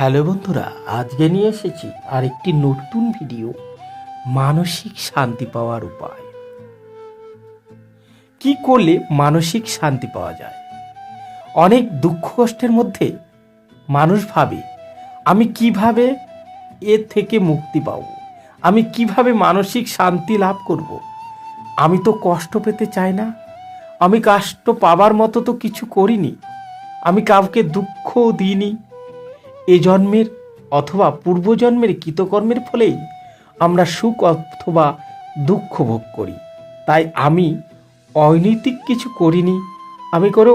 Hello বন্ধুরা, আজকে নিয়ে এসেছি আর একটি নতুন ভিডিও, মানসিক শান্তি পাওয়ার উপায়। কি করলে মানসিক শান্তি পাওয়া যায়? অনেক দুঃখ কষ্টের মধ্যে মানুষ ভাবে, আমি কীভাবে এর থেকে মুক্তি পাব? আমি কীভাবে মানসিক শান্তি লাভ করব? আমি তো কষ্ট পেতে চাই না। আমি কষ্ট পাবার মতো তো কিছু করিনি। আমি কাউকে দুঃখও দিইনি। এ জন্মের অথবা পূর্বজন্মের কৃতকর্মের ফলেই আমরা সুখ অথবা দুঃখ ভোগ করি। তাই আমি অনৈতিক কিছু করিনি, আমি কোনো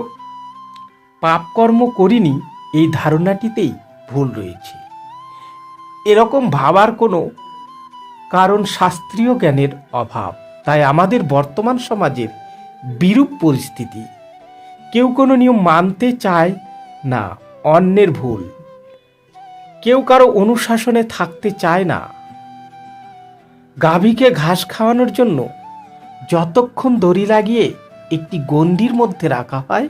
পাপকর্ম করিনি, এই ধারণাটিতেই ভুল রয়েছে। এরকম ভাবার কোনো কারণ শাস্ত্রীয় জ্ঞানের অভাব, তাই আমাদের বর্তমান সমাজের বিরূপ পরিস্থিতি। কেউ কোনো নিয়ম মানতে চায় না, অন্যের ভুল। কেউ কারও অনুশাসনে থাকতে চায় না। গাভীকে ঘাস খাওয়ানোর জন্য যতক্ষণ দড়ি লাগিয়ে একটি গণ্ডির মধ্যে রাখা হয়,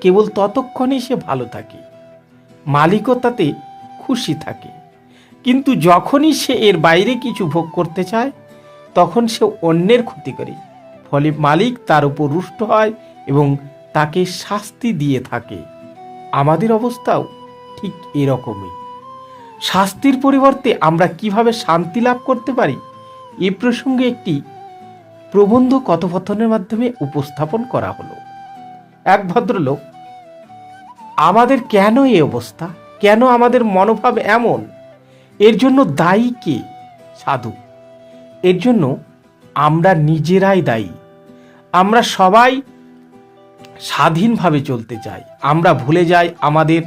কেবল ততক্ষণই সে ভালো থাকে। মালিকও তাতে খুশি থাকে। কিন্তু যখনই সে এর বাইরে কিছু ভোগ করতে চায়, তখন সে অন্যের ক্ষতি করে। ফলে মালিক তার উপর রুষ্ট হয় এবং তাকে শাস্তি দিয়ে থাকে। আমাদের অবস্থাও ঠিক এরকমই। শাস্তির পরিবর্তে আমরা কীভাবে শান্তি লাভ করতে পারি? এ প্রসঙ্গে একটি প্রবন্ধ কথোপথনের মাধ্যমে উপস্থাপন করা হলো। এক ভদ্রলোক, আমাদের কেন এই অবস্থা? কেন আমাদের মনোভাব এমন? এর জন্য দায়ী কে? সাধু, এর জন্য আমরা নিজেরাই দায়ী। আমরা সবাই স্বাধীনভাবে চলতে চাই। আমরা ভুলে যাই আমাদের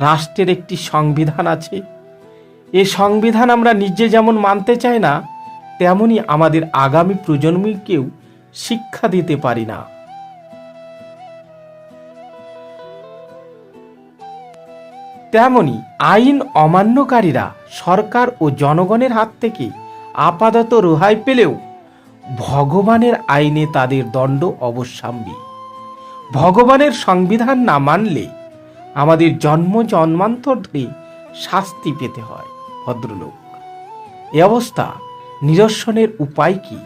রাষ্ট্রের একটি সংবিধান আছে। এ সংবিধান আমরা নিজে যেমন মানতে চাই না, তেমনি আমাদের আগামী প্রজন্মকেও শিক্ষা দিতে পারি না। তেমনি আইন অমান্যকারীরা সরকার ও জনগণের হাত থেকে আপাতত রেহাই পেলেও ভগবানের আইনে তাদের দণ্ড অবশ্যম্বী। ভগবানের সংবিধান না মানলে আমাদের জন্ম জন্মান্তর ধরে শাস্তি পেতে হয়। ভদ্রলোক। এ অবস্থা নিরসনের উপায় কি?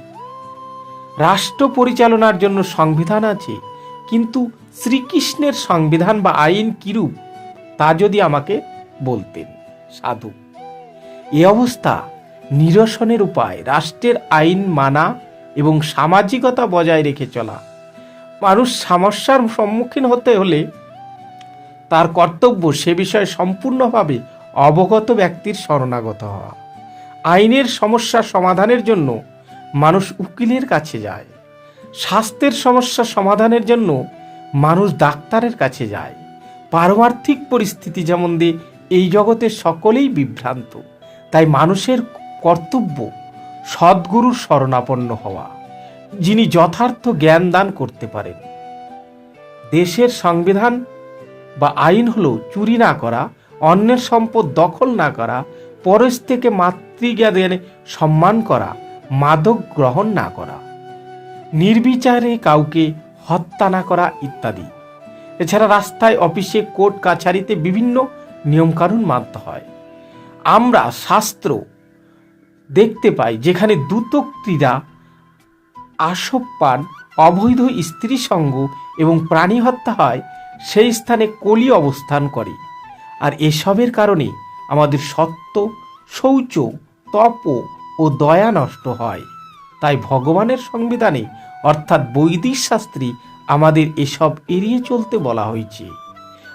রাষ্ট্র পরিচালনার জন্য সংবিধান আছে, কিন্তু শ্রীকৃষ্ণের সংবিধান বা আইন কিরূপ, তা যদি আমাকে বলতেন, সাধু। এ অবস্থা নিরসনের উপায়, রাষ্ট্রের আইন মানা এবং সামাজিকতা বজায় রেখে চলা। মানুষ সমস্যার সম্মুখীন হতে হলে তার কর্তব্য সে বিষয়ে সম্পূর্ণভাবে অবগত ব্যক্তির শরণাগত হওয়া। আইনের সমস্যা সমাধানের জন্য মানুষ উকিলের কাছে যায়। স্বাস্থ্যের সমস্যা সমাধানের জন্য মানুষ ডাক্তারের কাছে যায়। পারমার্থিক পরিস্থিতি যেমন দিয়ে এই জগতে সকলেই বিভ্রান্ত। তাই মানুষের কর্তব্য সদ্গুরুর শরণাপন্ন হওয়া, যিনি যথার্থ জ্ঞান দান করতে পারেন। দেশের সংবিধান বা আইন হলো চুরি না করা অন্যের সম্পদ দখল না করা, পরশ থেকে মাতৃজ্ঞাদের সম্মান করা, মাদক গ্রহণ না করা, নির্বিচারে কাউকে হত্যা না করা ইত্যাদি। এছাড়া রাস্তায়, অফিসে, কোর্ট, কাছারিতে বিভিন্ন নিয়মকানুন মানতে হয়। আমরা শাস্ত্র দেখতে পাই, যেখানে দ্রুতক্রীড়া আসপান অবৈধ স্ত্রী সঙ্গ এবং প্রাণী হত্যা হয়, সেই স্থানে কলি অবস্থান করে। আর এসবের কারণে আমাদের সত্য, শৌচ, তপ ও দয়া নষ্ট হয়। তাই ভগবানের সংবিধানে, অর্থাৎ বৈদিক শাস্ত্রী, আমাদের এসব এড়িয়ে চলতে বলা হয়েছে।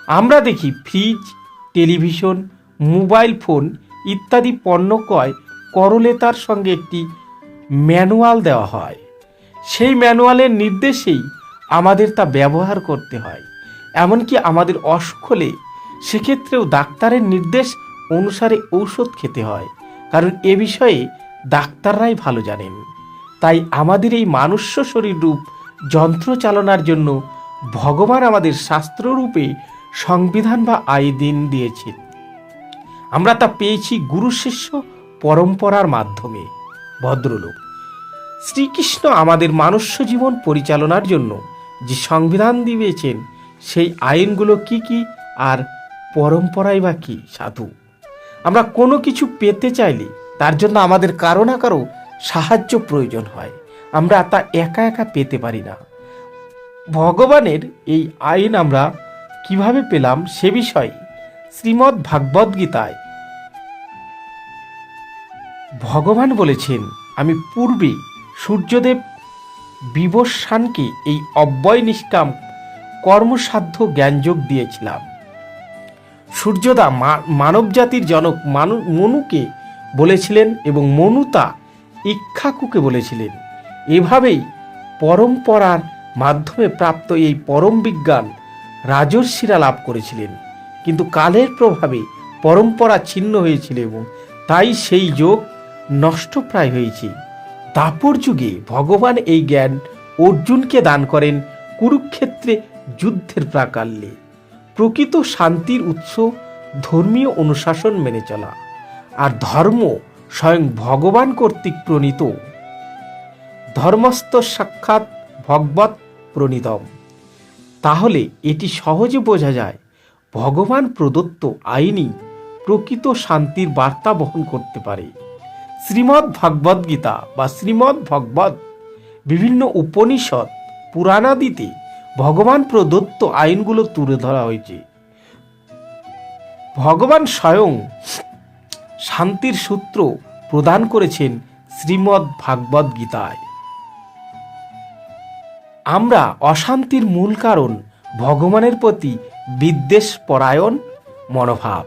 আমরা দেখি ফ্রিজ, টেলিভিশন, মোবাইল ফোন ইত্যাদি পণ্য ক্রয় করলে তার সঙ্গে একটি ম্যানুয়াল দেওয়া হয়। সেই ম্যানুয়ালের নির্দেশেই আমাদের তা ব্যবহার করতে হয়। এমনকি আমাদের অসুখ হলে সেক্ষেত্রেও ডাক্তারের নির্দেশ অনুসারে ঔষধ খেতে হয়। কারণ এ বিষয়ে ডাক্তাররাই ভালো জানেন। তাই আমাদের এই মানুষ্য শরীর রূপ যন্ত্র চালনার জন্য ভগবান আমাদের শাস্ত্ররূপে সংবিধান বা আইদিন দিয়েছে আমরা তা পেয়েছি গুরু শিষ্য পরম্পরার মাধ্যমে। ভদ্রলোক, শ্রীকৃষ্ণ আমাদের মানুষ্য জীবন পরিচালনার জন্য যে সংবিধান দিয়েছেন, সেই আইনগুলো কি কি আর পরম্পরাই বা কি? সাধু। আমরা কোনো কিছু পেতে চাইলে তার জন্য আমাদের কারও না কারও সাহায্য প্রয়োজন হয়। আমরা তা একা একা পেতে পারি না। ভগবানের এই আইন আমরা কীভাবে পেলাম সে বিষয়ে শ্রীমদ্ ভাগবত গীতায় ভগবান বলেছেন, আমি পূর্বে সূর্যদেব বিবস্বানকে এই অব্যয় নিষ্কাম কর্মসাধ্য জ্ঞানযোগ দিয়েছিলাম। সূর্যদা মানব জাতির জনক মানু, মনুকে বলেছিলেন এবং মনু তা ইক্ষাকুকে বলেছিলেন। এভাবেই পরম্পরার মাধ্যমে প্রাপ্ত এই পরম বিজ্ঞান রাজর্ষিরা লাভ করেছিলেন। কিন্তু কালের প্রভাবে পরম্পরা ছিন্ন হয়েছিল এবং তাই সেই যোগ নষ্টপ্রায় হয়েছে। দাপর যুগে ভগবান এই জ্ঞান অর্জুনকে দান করেন কুরুক্ষেত্রে যুদ্ধের প্রাকাল্যে। প্রকৃত শান্তির উৎস ধর্মীয় অনুশাসন মেনে চলা আর ধর্ম স্বয়ং ভগবান কর্তৃক প্রণীত। ধর্মস্থ সাক্ষাৎ ভগবত প্রণীতম। তাহলে এটি সহজে বোঝা যায় ভগবান প্রদত্ত আইনই প্রকৃত শান্তির বার্তা বহন করতে পারে। শ্রীমদ্ ভগবদ্গীতা বা শ্রীমদ্ ভগবত বিভিন্ন উপনিষদ পুরাণাদিতে ভগবান প্রদত্ত আইনগুলো তুলে ধরা হয়েছে। ভগবান স্বয়ং শান্তির সূত্র প্রদান করেছেন শ্রীমদ্ ভাগবত গীতায়। আমরা অশান্তির মূল কারণ ভগবানের প্রতি বিদ্বেষ পরায়ণ মনোভাব।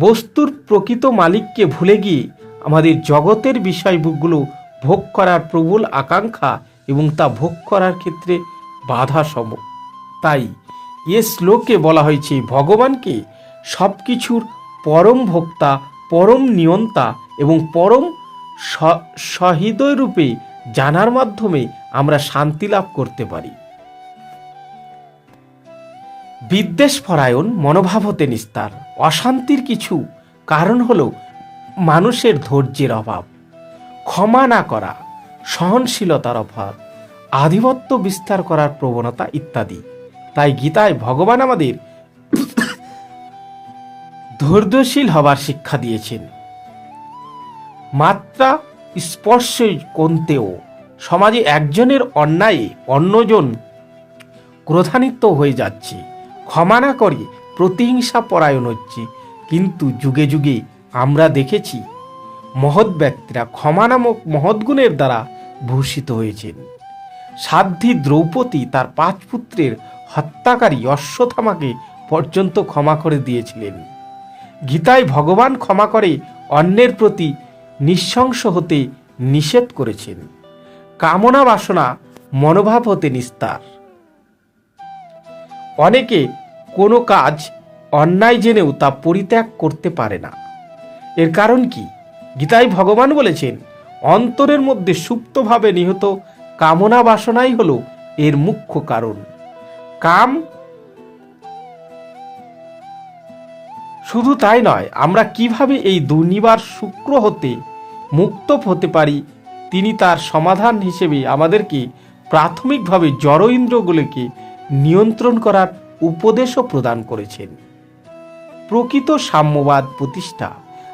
বস্তুর প্রকৃত মালিককে ভুলে গিয়ে আমাদের জগতের বিষয়গুলো ভোগ করার প্রবল আকাঙ্ক্ষা এবং তা ভোগ করার ক্ষেত্রে বাধা সম তাই এ শ্লোকে বলা হয়েছে, ভগবানকে সব কিছুর পরম ভোক্তা, পরম নিয়ন্তা এবং পরম সহৃদয় রূপে জানার মাধ্যমে আমরা শান্তি লাভ করতে পারি। বিদ্বেষ পরায়ণ মনোভাব হতে নিস্তার। অশান্তির কিছু কারণ হল মানুষের ধৈর্যের অভাব। ক্ষমা না করা, সহনশীলতার অভাব। আধিপত্য বিস্তার করার প্রবণতা ইত্যাদি। তাই গীতায় ভগবান আমাদের ধৈর্যশীল হবার শিক্ষা দিয়েছেন। মাত্রা স্পর্শে কোনতেও সমাজে একজনের অন্যায়ে অন্যজন ক্রোধান্বিত হয়ে যাচ্ছে। ক্ষমা না করে প্রতিহিংসা পরায়ণ হচ্ছে। কিন্তু যুগে যুগে আমরা দেখেছি মহৎ ব্যক্তিরা ক্ষমা নামক মহৎ গুণের দ্বারা ভূষিত হয়েছেন। সাধ্বী দ্রৌপদী তার পাঁচ পুত্রের হত্যাকারী অশ্বথামাকে পর্যন্ত ক্ষমা করে দিয়েছিলেন। গীতায় ভগবান ক্ষমা করে অন্যের প্রতি নিঃশংস হতে নিষেধ করেছেন। কামনা বাসনা, মনোভাব হতে নিস্তার। অনেকে কোনো কাজ অন্যায় জেনেও তা পরিত্যাগ করতে পারে না। এর কারণ কি? গীতায় ভগবান বলেছেন, অন্তরের মধ্যে সুপ্তভাবে নিহত কামনা বাসনাই হলো এর মুখ্য কারণ। কাম শুধু তাই নয়, আমরা কীভাবে এই দুর্নিবার শুক্র হতে মুক্ত হতে পারি, তিনি তার সমাধান হিসেবে আমাদেরকে প্রাথমিকভাবে জড় ইন্দ্রগুলিকে নিয়ন্ত্রণ করার উপদেশও প্রদান করেছেন। প্রকৃত সাম্যবাদ প্রতিষ্ঠা।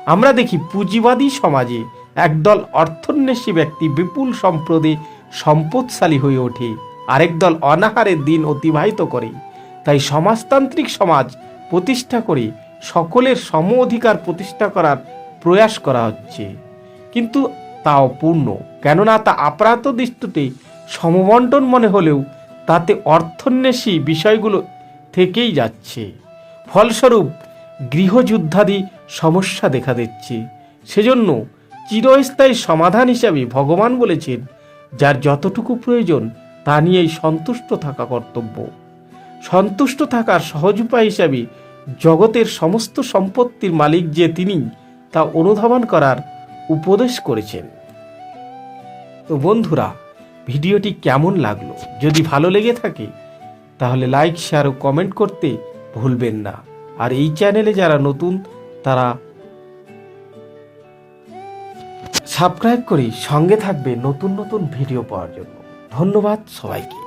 আমরা দেখি পুঁজিবাদী সমাজে একদল অর্থন্বেষী ব্যক্তি বিপুল সম্প্রদে সম্পদশালী হয়ে ওঠে। আরেক দল অনাহারের দিন অতিবাহিত করে। তাই সমাজতান্ত্রিক সমাজ প্রতিষ্ঠা করে সকলের সম অধিকার প্রতিষ্ঠা করার প্রয়াস করা হচ্ছে। কিন্তু তা অপূর্ণ। কেননা তা আপাত দৃষ্টিতে সমবন্টন মনে হলেও তাতে অর্থন্বেষী বিষয়গুলো থেকেই যাচ্ছে। ফলস্বরূপ গৃহযুদ্ধাদি সমস্যা দেখা দিচ্ছে। সেজন্য চিরস্থায়ী সমাধান হিসাবে ভগবান বলেছেন যার যতটুকু প্রয়োজন, তা নিয়েই সন্তুষ্ট থাকা কর্তব্য। সন্তুষ্ট থাকার সহজ উপায় হিসাবে জগতের সমস্ত সম্পত্তির মালিক যে তিনি, তা অনুধাবন করার উপদেশ করেছেন। তো বন্ধুরা, ভিডিওটি কেমন লাগল? যদি ভালো লেগে থাকে, তাহলে লাইক শেয়ার ও কমেন্ট করতে ভুলবেন না। আর এই চ্যানেলে যারা নতুন, তারা সাবস্ক্রাইব করি সঙ্গে থাকবে নতুন নতুন ভিডিও পাওয়ার জন্য। ধন্যবাদ সবাইকে।